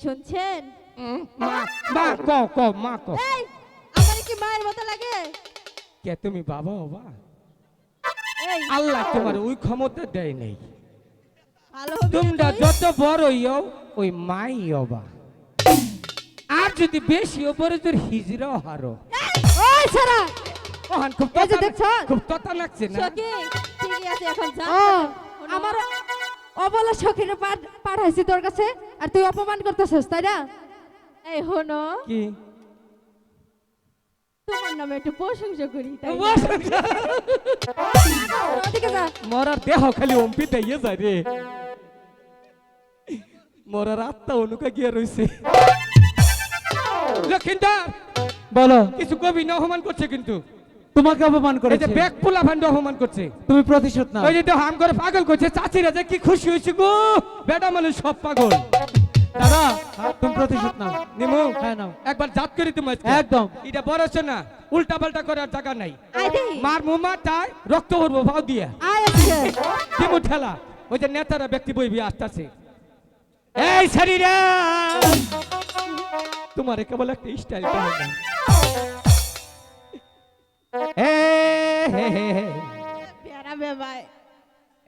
উম, মা মা ক ক মা ক এই আমার কি মায়ের মতো লাগে? কে তুমি বাবা হবা এই আল্লাহ তোমার ওই ক্ষমতা দেয় নাই। তোমরা যত বড় হইও ওই মাই হবা। আর যদি বেশি ওপরে তোর হিজড়াও হারো। ওই সারা! ওহান খুব ততা- খুব ততা লাগছে না? ঠিকই আছে এখন যা। আমার অবলা সখীরে পাঠাইছি তোর কাছে আর তুই অপমান করতেছিস তাই না? এই হনো কি? তোমার নামে একটু প্রশংসা করি তাই না? ওদিকে যা মরার দেহ খালি অম্পি দিয়ে যায় রে। মরার আত্মা অনুকা গিয়ে রইছে। লক্ষিন্দার বলো। কিছু কবি না অপমান করছে কিন্তু। তোমাকে অপমান এই যে করেছে। ব্যাগ পোলা ভান্ড অপমান করছে। তুমি প্রতিশোধ নাও। ওই যে তো হাম করে পাগল করছে চাচিরা যে কি খুশি হয়েছে গো। বেটা মানুষ সব পাগল। দাদা তুমি প্রতিশোধ নাও। নিমু হ্যাঁ নাও। একবার জাত করি তুমি একদম। এটা বড় না উল্টা পাল্টা করার জায়গা নাই। মার মুমার তাই রক্ত ভরবো ভাও দিয়া। আয় আজকে। দিমু ঠেলা ওই যে নেতারা ব্যক্তি বইবি আসতেছে। এই শরীরা তোমার কেবল একটা স্টাইল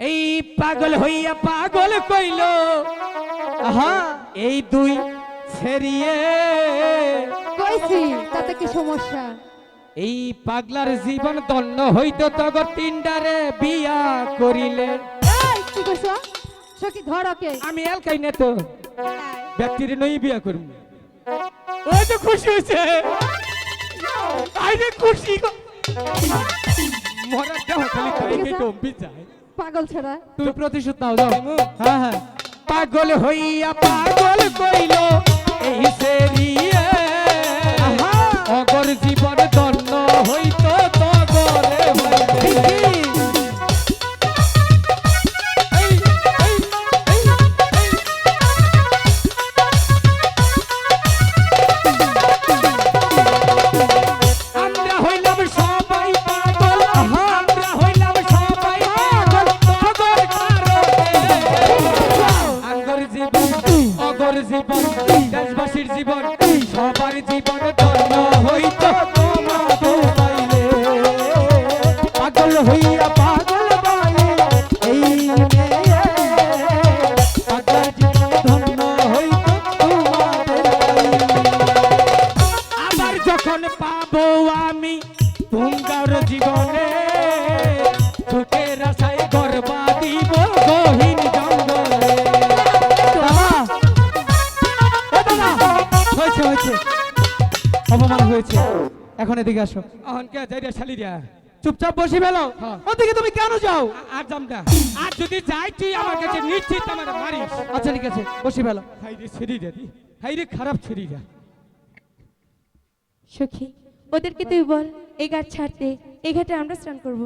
এই পাগল হইয়া পাগল কইল এই দুই ছেড়িয়ে। কইছি তাতে কি সমস্যা? এই পাগলার জীবন হইতো তগর বিয়া করিলে কি কইছ? সখী ধর ওকে। আমি এলকাই নে তো। ব্যক্তিরে নই বিয়া করব। ওই তো খুশি হইছে। আইরে খুশি গো দেহ খালি কই কে যায় পাগল ছেড়া। তুই প্রতিশোধ নাও যাও। হ্যাঁ হ্যাঁ। পাগল হইয়া পাগল কইল এই সেরিয়ে জীবন দেশবাসীর জীবন সবার জীবন ধন্য হইতো পাগল হইয়া পাগল বাই এই আবার যখন পাবো আমি তুঙ্গার এখন এদিকে আসো। এখন কে যাই রে শালি রে। চুপচাপ বসে ফেলো। হ্যাঁ। ওদিকে তুমি কেন যাও? আর যাম না। আর যদি যাই তুই আমার কাছে নিশ্চিত আমার মারিস। আচ্ছা ঠিক আছে বসে ফেলো। হাই রে ছেড়ি দে দি। হাই রে খারাপ ছেড়ি দে সখী ওদেরকে তুই বল এই ঘাট ছাড়তে এই ঘাটে আমরা স্নান করব।